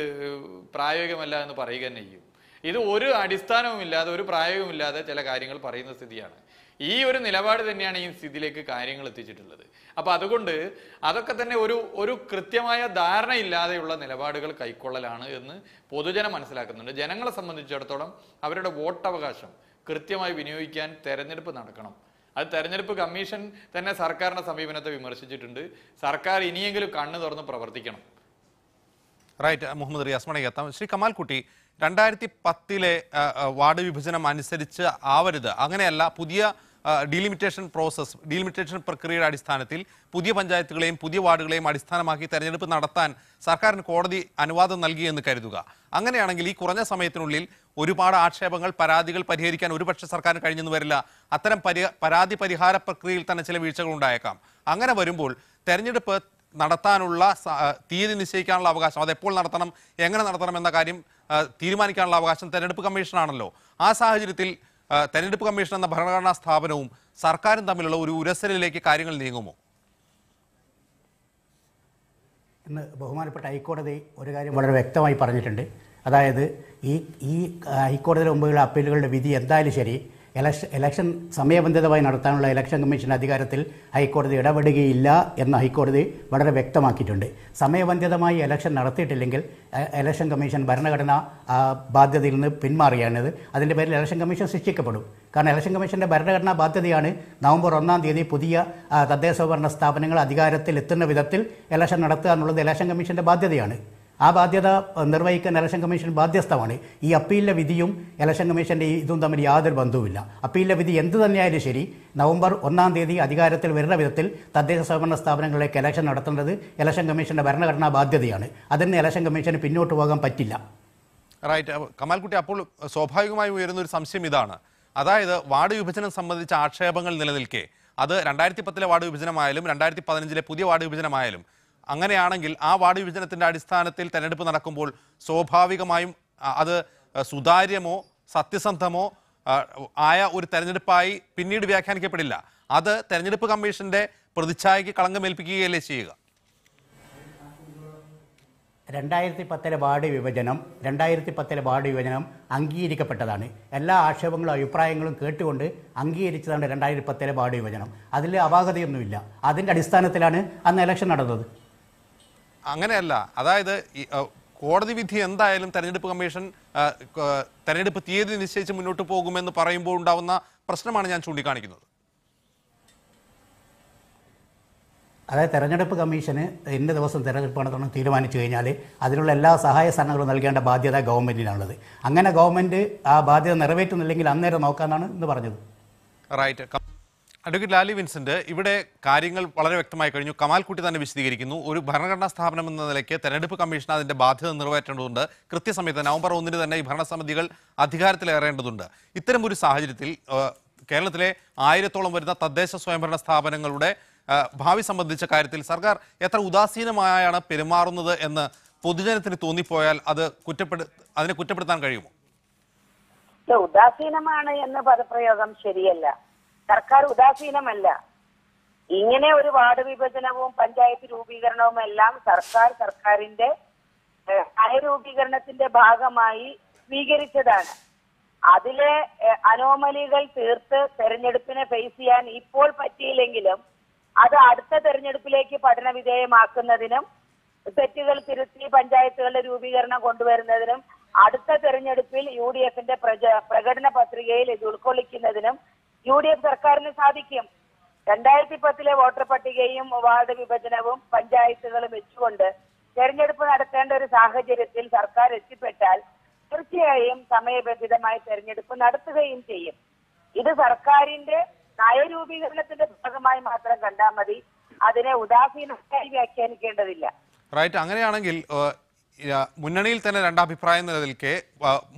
പ്രായോഗികമല്ല എന്ന് പറയുക തന്നെ ചെയ്യും. ഇത് ഒരു അടിസ്ഥാനവുമില്ലാതെ ഒരു പ്രായവുമില്ലാതെ ചില കാര്യങ്ങൾ പറയുന്ന സ്ഥിതിയാണ്. ഈ ഒരു നിലപാട് തന്നെയാണ് ഈ സ്ഥിതിയിലേക്ക് കാര്യങ്ങൾ എത്തിച്ചിട്ടുള്ളത്. അപ്പൊ അതുകൊണ്ട് അതൊക്കെ തന്നെ ഒരു ഒരു കൃത്യമായ ധാരണയില്ലാതെയുള്ള നിലപാടുകൾ കൈക്കൊള്ളലാണ് എന്ന് പൊതുജനം മനസ്സിലാക്കുന്നുണ്ട്. ജനങ്ങളെ സംബന്ധിച്ചിടത്തോളം അവരുടെ വോട്ടവകാശം കൃത്യമായി വിനിയോഗിക്കാൻ തെരഞ്ഞെടുപ്പ് നടക്കണം. അത് തെരഞ്ഞെടുപ്പ് കമ്മീഷൻ തന്നെ സർക്കാരിന്റെ സമീപനത്തെ വിമർശിച്ചിട്ടുണ്ട്. സർക്കാർ ഇനിയെങ്കിലും കണ്ണു തുറന്ന് പ്രവർത്തിക്കണം. റൈറ്റ് മുഹമ്മദ് റിയാസ് മടങ്ങി എത്താം ശ്രീ കമാൽക്കുട്ടി രണ്ടായിരത്തി പത്തിലെ വാർഡ് വിഭജനം അനുസരിച്ച് ആവരുത്. അങ്ങനെയല്ല പുതിയ ഡീലിമിറ്റേഷൻ പ്രോസസ്സ് ഡീലിമിറ്റേഷൻ പ്രക്രിയയുടെ അടിസ്ഥാനത്തിൽ പുതിയ പഞ്ചായത്തുകളെയും പുതിയ വാർഡുകളെയും അടിസ്ഥാനമാക്കി തെരഞ്ഞെടുപ്പ് നടത്താൻ സർക്കാരിന് കോടതി അനുവാദം നൽകി എന്ന് കരുതുക. അങ്ങനെയാണെങ്കിൽ ഈ കുറഞ്ഞ സമയത്തിനുള്ളിൽ ഒരുപാട് ആക്ഷേപങ്ങൾ പരാതികൾ പരിഹരിക്കാൻ ഒരുപക്ഷെ സർക്കാരിന് കഴിഞ്ഞെന്ന് വരില്ല. അത്തരം പരാതി പരിഹാര പ്രക്രിയയിൽ തന്നെ ചില വീഴ്ചകൾ ഉണ്ടായേക്കാം. അങ്ങനെ വരുമ്പോൾ തെരഞ്ഞെടുപ്പ് നടത്താനുള്ള തീയതി നിശ്ചയിക്കാനുള്ള അവകാശം. അത് എപ്പോൾ നടത്തണം എങ്ങനെ നടത്തണം എന്ന കാര്യം തീരുമാനിക്കാനുള്ള അവകാശം തെരഞ്ഞെടുപ്പ് കമ്മീഷനാണല്ലോ. ആ സാഹചര്യത്തിൽ തെരഞ്ഞെടുപ്പ് കമ്മീഷൻ എന്ന ഭരണഘടനാ സ്ഥാപനവും സർക്കാരും തമ്മിലുള്ള ഒരു ഉരസലിലേക്ക് കാര്യങ്ങൾ നീങ്ങുമോ? ഇന്ന് ബഹുമാനപ്പെട്ട ഹൈക്കോടതി ഒരു കാര്യം വളരെ വ്യക്തമായി പറഞ്ഞിട്ടുണ്ട്. അതായത് ഈ ഈ ഹൈക്കോടതിയുടെ മുമ്പിലുള്ള അപ്പീലുകളുടെ വിധി എന്തായാലും ശരി. ഇലക്ഷൻ സമയബന്ധിതമായി നടത്താനുള്ള ഇലക്ഷൻ കമ്മീഷൻ അധികാരത്തിൽ ഹൈക്കോടതി ഇടപെടുകയില്ല എന്ന് ഹൈക്കോടതി വളരെ വ്യക്തമാക്കിയിട്ടുണ്ട്. സമയബന്ധിതമായി ഇലക്ഷൻ നടത്തിയിട്ടില്ലെങ്കിൽ ഇലക്ഷൻ കമ്മീഷൻ ഭരണഘടന ബാധ്യതയിൽ നിന്ന് പിന്മാറിയാണിത്. അതിന്റെ പേരിൽ ഇലക്ഷൻ കമ്മീഷൻ ശിക്ഷിക്കപ്പെടും കാരണം ഇലക്ഷൻ കമ്മീഷന്റെ ഭരണഘടനാ ബാധ്യതയാണ് നവംബർ ഒന്നാം തീയതി പുതിയ ആ, തദ്ദേശ സ്വയംഭരണ സ്ഥാപനങ്ങൾ അധികാരത്തിൽ എത്തുന്ന വിധത്തിൽ ഇലക്ഷൻ നടത്തുക എന്നുള്ളത് ഇലക്ഷൻ കമ്മീഷന്റെ ബാധ്യതയാണ്. ആ ബാധ്യത നിർവഹിക്കാൻ ഇലക്ഷൻ കമ്മീഷൻ ബാധ്യസ്ഥമാണ്. ഈ അപ്പീലിലെ വിധിയും ഇലക്ഷൻ കമ്മീഷന്റെ ഇതും തമ്മിൽ യാതൊരു ബന്ധവുമില്ല. അപ്പീലിലെ വിധി എന്ത് തന്നെയായാലും ശരി നവംബർ ഒന്നാം തീയതി അധികാരത്തിൽ വരുന്ന വിധത്തിൽ തദ്ദേശ സ്വയംഭരണ സ്ഥാപനങ്ങളിലേക്ക് ഇലക്ഷൻ നടത്തേണ്ടത് ഇലക്ഷൻ കമ്മീഷന്റെ ഭരണഘടനാ ബാധ്യതയാണ്. അതിന് ഇലക്ഷൻ കമ്മീഷന് പിന്നോട്ട് പോകാൻ പറ്റില്ല. റൈറ്റ്. കമാൽക്കുട്ടി അപ്പോൾ സ്വാഭാവികമായി ഉയരുന്ന ഒരു സംശയം ഇതാണ്. അതായത് വാർഡ് വിഭജനം സംബന്ധിച്ച ആക്ഷേപങ്ങൾ നിലനിൽക്കെ. അത് രണ്ടായിരത്തി പത്തിലെ വാർഡ് വിഭജനമായാലും രണ്ടായിരത്തി പതിനഞ്ചിലെ പുതിയ വാർഡ് വിഭജനമായാലും അങ്ങനെയാണെങ്കിൽ ആ വാർഡ് വിഭജനത്തിന്റെ അടിസ്ഥാനത്തിൽ തെരഞ്ഞെടുപ്പ് നടക്കുമ്പോൾ സ്വാഭാവികമായും അത് സുതാര്യമോ സത്യസന്ധമോ ആയ ഒരു തെരഞ്ഞെടുപ്പായി പിന്നീട് വ്യാഖ്യാനിക്കപ്പെടില്ല. അത് തെരഞ്ഞെടുപ്പ് കമ്മീഷന്റെ പ്രതിച്ഛായയ്ക്ക് കളങ്കമേൽപ്പിക്കുകയല്ലേ ചെയ്യുക. രണ്ടായിരത്തി പത്തിലെ വാർഡ് വിഭജനം രണ്ടായിരത്തി പത്തിലെ വാർഡ് വിഭജനം അംഗീകരിക്കപ്പെട്ടതാണ്. എല്ലാ ആക്ഷേപങ്ങളും അഭിപ്രായങ്ങളും കേട്ടുകൊണ്ട് അംഗീകരിച്ചതാണ് രണ്ടായിരത്തി പത്തിലെ വാർഡ് വിഭജനം. അതിൽ അപാകതയൊന്നുമില്ല. അതിന്റെ അടിസ്ഥാനത്തിലാണ് അന്ന് ഇലക്ഷൻ നടന്നത്. അങ്ങനെയല്ല. അതായത് കോടതി വിധി എന്തായാലും തെരഞ്ഞെടുപ്പ് കമ്മീഷൻ തെരഞ്ഞെടുപ്പ് തീയതി നിശ്ചയിച്ച് മുന്നോട്ട് പോകുമെന്ന് പറയുമ്പോൾ ഉണ്ടാവുന്ന പ്രശ്നമാണ് ഞാൻ ചൂണ്ടിക്കാണിക്കുന്നത്. അതായത് തെരഞ്ഞെടുപ്പ് കമ്മീഷന് ഇന്ന ദിവസം തെരഞ്ഞെടുപ്പ് നടത്തണം തീരുമാനിച്ചു കഴിഞ്ഞാൽ അതിനുള്ള എല്ലാ സഹായ സഹകരണങ്ങളും നൽകേണ്ട ബാധ്യത ഗവൺമെന്റിനാണുള്ളത് അങ്ങനെ ഗവൺമെന്റ് ആ ബാധ്യത നിറവേറ്റുന്നില്ലെങ്കിൽ അന്നേരം നോക്കാനാണ് ഇന്ന് പറഞ്ഞത്. റൈറ്റ്. അഡ്വക്കേറ്റ് ലാലി വിൻസെന്റ് ഇവിടെ കാര്യങ്ങൾ വളരെ വ്യക്തമായി കഴിഞ്ഞു. കമാൽക്കുട്ടി തന്നെ വിശദീകരിക്കുന്നു. ഒരു ഭരണഘടനാ സ്ഥാപനം എന്ന നിലയ്ക്ക് തെരഞ്ഞെടുപ്പ് കമ്മീഷൻ അതിന്റെ ബാധ്യത നിറവേറ്റേണ്ടതുണ്ട്. കൃത്യസമയത്ത് നവംബർ ഒന്നിന് തന്നെ ഈ ഭരണസമിതികൾ അധികാരത്തിലേറേണ്ടതുണ്ട്. ഇത്തരം ഒരു സാഹചര്യത്തിൽ കേരളത്തിലെ ആയിരത്തോളം വരുന്ന തദ്ദേശ സ്വയംഭരണ സ്ഥാപനങ്ങളുടെ ഭാവി സംബന്ധിച്ച കാര്യത്തിൽ സർക്കാർ എത്ര ഉദാസീനമായാണ് പെരുമാറുന്നത് എന്ന് പൊതുജനത്തിന് തോന്നിപ്പോയാൽ അത് കുറ്റപ്പെടു അതിനെ കുറ്റപ്പെടുത്താൻ കഴിയുമോ? ഉദാസീനമാണ് എന്ന പദപ്രയോഗം ശരിയല്ല. സർക്കാർ ഉദാസീനമല്ല. ഇങ്ങനെ ഒരു വാർഡ് വിഭജനവും പഞ്ചായത്ത് രൂപീകരണവും എല്ലാം സർക്കാർ സർക്കാരിന്റെ നയരൂപീകരണത്തിന്റെ ഭാഗമായി സ്വീകരിച്ചതാണ്. അതിലെ അനോമലികൾ തീർത്ത് തെരഞ്ഞെടുപ്പിനെ ഫേസ് ചെയ്യാൻ ഇപ്പോൾ പറ്റിയില്ലെങ്കിലും അത് അടുത്ത തെരഞ്ഞെടുപ്പിലേക്ക് പഠന വിധേയമാക്കുന്നതിനും തെറ്റുകൾ തിരുത്തി പഞ്ചായത്തുകളുടെ രൂപീകരണം കൊണ്ടുവരുന്നതിനും അടുത്ത തെരഞ്ഞെടുപ്പിൽ യു ഡി എഫിന്റെ പ്രകടന പത്രികയിൽ ഇത് ഉൾക്കൊള്ളിക്കുന്നതിനും യു ഡി എഫ് സർക്കാരിന് സാധിക്കും. രണ്ടായിരത്തി പത്തിലെ വോട്ടർ പട്ടികയും വാർഡ് വിഭജനവും പഞ്ചായത്തുകളും വെച്ചുകൊണ്ട് തെരഞ്ഞെടുപ്പ് നടത്തേണ്ട ഒരു സാഹചര്യത്തിൽ സർക്കാർ എത്തിപ്പെട്ടാൽ തീർച്ചയായും സമയബന്ധിതമായി തെരഞ്ഞെടുപ്പ് നടത്തുകയും ചെയ്യും. ഇത് സർക്കാരിന്റെ നയരൂപീകരണത്തിന്റെ ഭാഗമായി മാത്രം കണ്ടാൽ മതി. അതിനെ ഉദാസീനമായി വ്യാഖ്യാനിക്കേണ്ടതില്ല. റൈറ്റ് അങ്ങനെയാണെങ്കിൽ മുന്നണിയിൽ തന്നെ രണ്ടഭിപ്രായം നിലനിൽക്കെ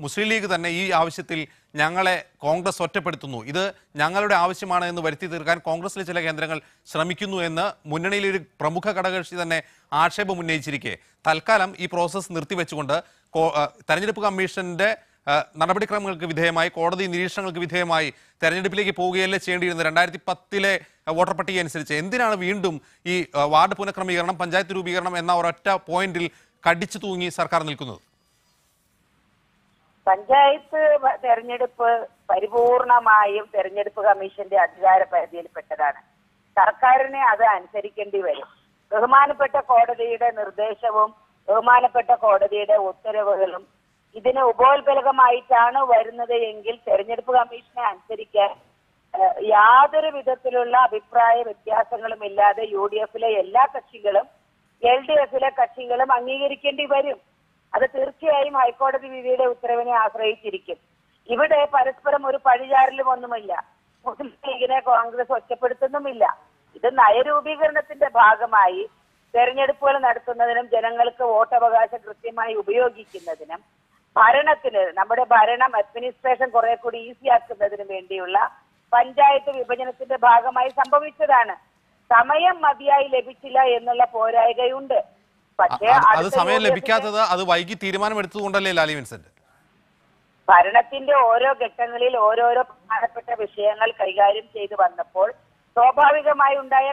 മുസ്ലിം ലീഗ് തന്നെ ഈ ആവശ്യത്തിൽ ഞങ്ങളെ കോൺഗ്രസ് ഒറ്റപ്പെടുത്തുന്നു. ഇത് ഞങ്ങളുടെ ആവശ്യമാണ് എന്ന് വരുത്തി തീർക്കാൻ കോൺഗ്രസിലെ ചില കേന്ദ്രങ്ങൾ ശ്രമിക്കുന്നു എന്ന് മുന്നണിയിലെ ഒരു പ്രമുഖ ഘടകകക്ഷി തന്നെ ആക്ഷേപം ഉന്നയിച്ചിരിക്കെ. തൽക്കാലം ഈ പ്രോസസ്സ് നിർത്തിവെച്ചുകൊണ്ട് തെരഞ്ഞെടുപ്പ് കമ്മീഷന്റെ നടപടിക്രമങ്ങൾക്ക് വിധേയമായി കോടതി നിരീക്ഷണങ്ങൾക്ക് വിധേയമായി തെരഞ്ഞെടുപ്പിലേക്ക് പോവുകയല്ലേ ചെയ്യേണ്ടിയിരുന്നത്? രണ്ടായിരത്തി പത്തിലെ വോട്ടർ പട്ടിക അനുസരിച്ച് എന്തിനാണ് വീണ്ടും ഈ വാർഡ് പുനഃക്രമീകരണം പഞ്ചായത്ത് രൂപീകരണം എന്ന ഒരൊറ്റ പോയിന്റിൽ കടിച്ചു തൂങ്ങി സർക്കാർ നിൽക്കുന്നത്? പഞ്ചായത്ത് തെരഞ്ഞെടുപ്പ് പരിപൂർണമായും തെരഞ്ഞെടുപ്പ് കമ്മീഷന്റെ അധികാര പരിധിയിൽപ്പെട്ടതാണ്. സർക്കാരിനെ അത് അനുസരിക്കേണ്ടി വരും. ബഹുമാനപ്പെട്ട കോടതിയുടെ നിർദ്ദേശവും ബഹുമാനപ്പെട്ട കോടതിയുടെ ഉത്തരവുകളും ഇതിന് ഉപോത്ബലകമായിട്ടാണ് വരുന്നത് എങ്കിൽ തെരഞ്ഞെടുപ്പ് കമ്മീഷനെ അനുസരിക്കാൻ യാതൊരു വിധത്തിലുള്ള അഭിപ്രായ വ്യത്യാസങ്ങളും ഇല്ലാതെ യു ഡി എഫിലെ എല്ലാ കക്ഷികളും എൽ ഡി എഫിലെ കക്ഷികളും അംഗീകരിക്കേണ്ടി വരും. അത് തീർച്ചയായും ഹൈക്കോടതി വിധിയുടെ ഉത്തരവിനെ ആശ്രയിച്ചിരിക്കും. ഇവിടെ പരസ്പരം ഒരു പഴിചാരലും ഒന്നുമില്ല. മുസ്ലിം ലീഗിനെ കോൺഗ്രസ് ഒറ്റപ്പെടുത്തുന്നുമില്ല. ഇത് നയരൂപീകരണത്തിന്റെ ഭാഗമായി തെരഞ്ഞെടുപ്പുകൾ നടത്തുന്നതിനും ജനങ്ങൾക്ക് വോട്ടവകാശം കൃത്യമായി ഉപയോഗിക്കുന്നതിനും ഭരണത്തിന് നമ്മുടെ ഭരണം അഡ്മിനിസ്ട്രേഷൻ കുറെ കൂടി ഈസി ആക്കുന്നതിനും വേണ്ടിയുള്ള പഞ്ചായത്ത് വിഭജനത്തിന്റെ ഭാഗമായി സംഭവിച്ചതാണ്. സമയം മതിയായി ലഭിച്ചില്ല എന്നുള്ള പോരായ്കയുണ്ട്. അത് സമയം ലഭിക്കാത്തത് അത് വൈകി തീരുമാനമെടുത്തതുകൊണ്ടല്ലേ ലാലി വിൻസെന്റ്? ഭരണത്തിന്റെ ഓരോ ഘട്ടങ്ങളിൽ ഓരോരോ പ്രധാനപ്പെട്ട വിഷയങ്ങൾ കൈകാര്യം ചെയ്തു വന്നപ്പോൾ സ്വാഭാവികമായി ഉണ്ടായ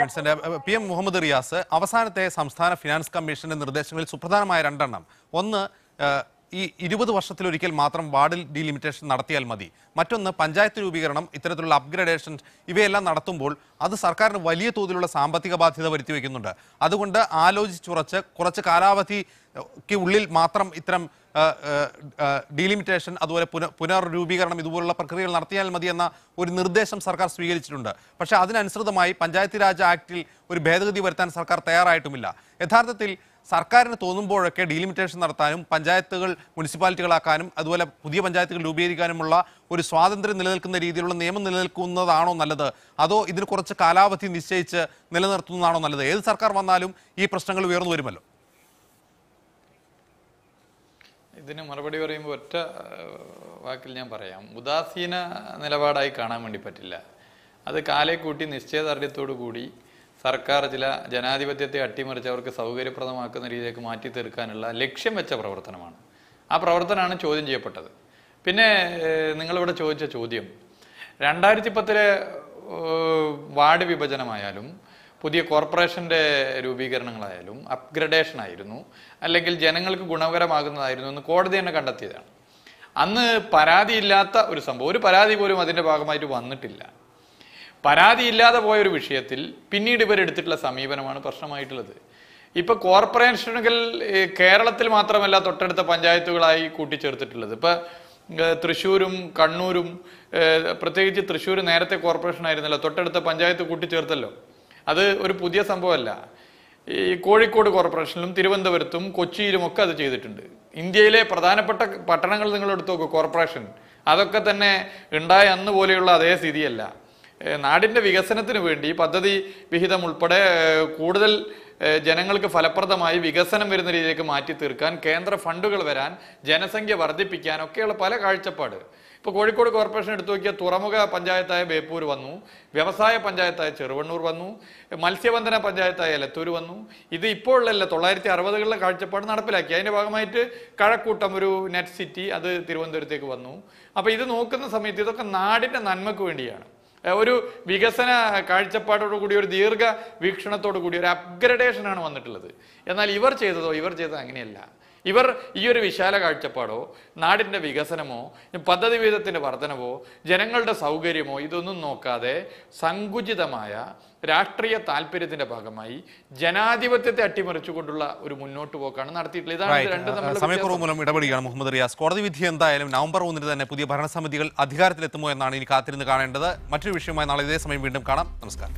Vincent. P M Muhammad Riyas അവസാനത്തെ സംസ്ഥാന ഫിനാൻസ് കമ്മീഷന്റെ നിർദ്ദേശങ്ങളിൽ സുപ്രധാനമായ രണ്ടെണ്ണം. ഒന്ന് ഈ ഇരുപത് വർഷത്തിലൊരിക്കൽ മാത്രം വാർഡിൽ ഡീലിമിറ്റേഷൻ നടത്തിയാൽ മതി. മറ്റൊന്ന് പഞ്ചായത്ത് രൂപീകരണം ഇത്തരത്തിലുള്ള അപ്ഗ്രഡേഷൻ ഇവയെല്ലാം നടത്തുമ്പോൾ അത് സർക്കാരിന് വലിയ തോതിലുള്ള സാമ്പത്തിക ബാധ്യത വരുത്തി വയ്ക്കുന്നുണ്ട് അതുകൊണ്ട് ആലോചിച്ചുറച്ച് കുറച്ച് കാലാവധിക്ക് ഉള്ളിൽ മാത്രം ഇത്തരം ഡീലിമിറ്റേഷൻ അതുപോലെ പുന പുനർരൂപീകരണം ഇതുപോലുള്ള പ്രക്രിയകൾ നടത്തിയാൽ മതി എന്ന ഒരു നിർദ്ദേശം സർക്കാർ സ്വീകരിച്ചിട്ടുണ്ട്. പക്ഷേ അതിനനുസൃതമായി പഞ്ചായത്ത് രാജ് ആക്ടിൽ ഒരു ഭേദഗതി വരുത്താൻ സർക്കാർ തയ്യാറായിട്ടുമില്ല. യഥാർത്ഥത്തിൽ സർക്കാരിന് തോന്നുമ്പോഴൊക്കെ ഡീലിമിറ്റേഷൻ നടത്താനും പഞ്ചായത്തുകൾ മുനിസിപ്പാലിറ്റികളാക്കാനും അതുപോലെ പുതിയ പഞ്ചായത്തുകൾ രൂപീകരിക്കാനുമുള്ള ഒരു സ്വാതന്ത്ര്യം നിലനിൽക്കുന്ന രീതിയിലുള്ള നിയമം നിലനിൽക്കുന്നതാണോ നല്ലത്? അതോ ഇതിന് കുറച്ച് കാലാവധി നിശ്ചയിച്ച് നിലനിർത്തുന്നതാണോ നല്ലത്? ഏത് സർക്കാർ വന്നാലും ഈ പ്രശ്നങ്ങൾ ഉയർന്നു വരുമല്ലോ. ഇതിന് മറുപടി പറയുമ്പോൾ ഒറ്റ വാക്കിൽ ഞാൻ പറയാം. ഉദാസീന നിലപാടായി കാണാൻ വേണ്ടി പറ്റില്ല. അത് കാലെ കൂട്ടി നിശ്ചയദാർഢ്യത്തോടു കൂടി സർക്കാർ ചില ജനാധിപത്യത്തെ അട്ടിമറിച്ച് അവർക്ക് സൗകര്യപ്രദമാക്കുന്ന രീതിയിലേക്ക് മാറ്റി തീർക്കാനുള്ള ലക്ഷ്യം വെച്ച പ്രവർത്തനമാണ്. ആ പ്രവർത്തനമാണ് ചോദ്യം ചെയ്യപ്പെട്ടത്. പിന്നെ നിങ്ങളിവിടെ ചോദിച്ച ചോദ്യം. രണ്ടായിരത്തി പത്തിലെ വാർഡ് വിഭജനമായാലും പുതിയ കോർപ്പറേഷന്റെ രൂപീകരണങ്ങളായാലും അപ്ഗ്രഡേഷൻ ആയിരുന്നു അല്ലെങ്കിൽ ജനങ്ങൾക്ക് ഗുണകരമാകുന്നതായിരുന്നു എന്ന് കോടതി തന്നെ കണ്ടെത്തിയതാണ്. അന്ന് പരാതിയില്ലാത്ത ഒരു സംഭവം. ഒരു പരാതി പോലും അതിന്റെ ഭാഗമായിട്ട് വന്നിട്ടില്ല. പരാതിയില്ലാതെ പോയ ഒരു വിഷയത്തിൽ പിന്നീട് ഇവരെടുത്തിട്ടുള്ള സമീപനമാണ് പ്രശ്നമായിട്ടുള്ളത്. ഇപ്പൊ കോർപ്പറേഷനുകൾ കേരളത്തിൽ മാത്രമല്ല തൊട്ടടുത്ത പഞ്ചായത്തുകളായി കൂട്ടിച്ചേർത്തിട്ടുള്ളത്. ഇപ്പൊ തൃശ്ശൂരും കണ്ണൂരും പ്രത്യേകിച്ച് തൃശ്ശൂർ നേരത്തെ കോർപ്പറേഷൻ ആയിരുന്നല്ലോ തൊട്ടടുത്ത പഞ്ചായത്ത് കൂട്ടിച്ചേർത്തല്ലോ. അത് ഒരു പുതിയ സംഭവമല്ല. ഈ കോഴിക്കോട് കോർപ്പറേഷനിലും തിരുവനന്തപുരത്തും കൊച്ചിയിലും ഒക്കെ അത് ചെയ്തിട്ടുണ്ട്. ഇന്ത്യയിലെ പ്രധാനപ്പെട്ട പട്ടണങ്ങൾ നിങ്ങൾ എടുത്തു നോക്കൂ കോർപ്പറേഷൻ. അതൊക്കെ തന്നെ ഉണ്ടായ അന്ന് പോലെയുള്ള അതേ സ്ഥിതിയല്ല. ഏഹ് നാടിന്റെ വികസനത്തിന് വേണ്ടി പദ്ധതി വിഹിതം ഉൾപ്പെടെ കൂടുതൽ ജനങ്ങൾക്ക് ഫലപ്രദമായി വികസനം വരുന്ന രീതിയിലേക്ക് മാറ്റി തീർക്കാൻ കേന്ദ്ര ഫണ്ടുകൾ വരാൻ ജനസംഖ്യ വർദ്ധിപ്പിക്കാൻ ഒക്കെയുള്ള പല കാഴ്ചപ്പാട്. ഇപ്പോൾ കോഴിക്കോട് കോർപ്പറേഷൻ എടുത്തു നോക്കിയ തുറമുഖ പഞ്ചായത്തായ ബേപ്പൂർ വന്നു വ്യവസായ പഞ്ചായത്തായ ചെറുവണ്ണൂർ വന്നു മത്സ്യബന്ധന പഞ്ചായത്തായ എലത്തൂർ വന്നു. ഇത് ഇപ്പോഴല്ല തൊള്ളായിരത്തി അറുപതുകളിലെ കാഴ്ചപ്പാട് നടപ്പിലാക്കി. അതിന്റെ ഭാഗമായിട്ട് കഴക്കൂട്ടം ഒരു നെറ്റ് സിറ്റി അത് തിരുവനന്തപുരത്തേക്ക് വന്നു. അപ്പോൾ ഇത് നോക്കുന്ന സമയത്ത് ഇതൊക്കെ നാടിന്റെ നന്മയ്ക്ക് വേണ്ടിയാണ്. ഒരു വികസന കാഴ്ചപ്പാടോടു കൂടി ഒരു ദീർഘ വീക്ഷണത്തോടു കൂടി ഒരു അപ്ഗ്രഡേഷനാണ് വന്നിട്ടുള്ളത്. എന്നാൽ ഇവർ ചെയ്തതോ ഇവർ ചെയ്തത് അങ്ങനെയല്ല. ഇവർ ഈ ഒരു വിശാല കാഴ്ചപ്പാടോ നാടിന്റെ വികസനമോ പദ്ധതി വീതത്തിന്റെ വർധനവോ ജനങ്ങളുടെ സൗകര്യമോ ഇതൊന്നും നോക്കാതെ സങ്കുചിതമായ രാഷ്ട്രീയ താല്പര്യത്തിന്റെ ഭാഗമായി ജനാധിപത്യത്തെ അട്ടിമറിച്ചുകൊണ്ടുള്ള ഒരു മുന്നോട്ട് പോക്കാണ് നടത്തിയിട്ടുള്ളത്. ഇതാണ് സമയക്കുറവ്. മൂലം ഇടപെടുകയാണ് മുഹമ്മദ് റിയാസ്. കോടതി വിധി എന്തായാലും നവംബർ ഒന്നിന് തന്നെ പുതിയ ഭരണസമിതികൾ അധികാരത്തിലെത്തുമോ എന്നാണ് ഇനി കാത്തിരുന്ന് കാണേണ്ടത്. മറ്റൊരു വിഷയമായി നാളെ ഇതേ സമയം വീണ്ടും കാണാം. നമസ്കാരം.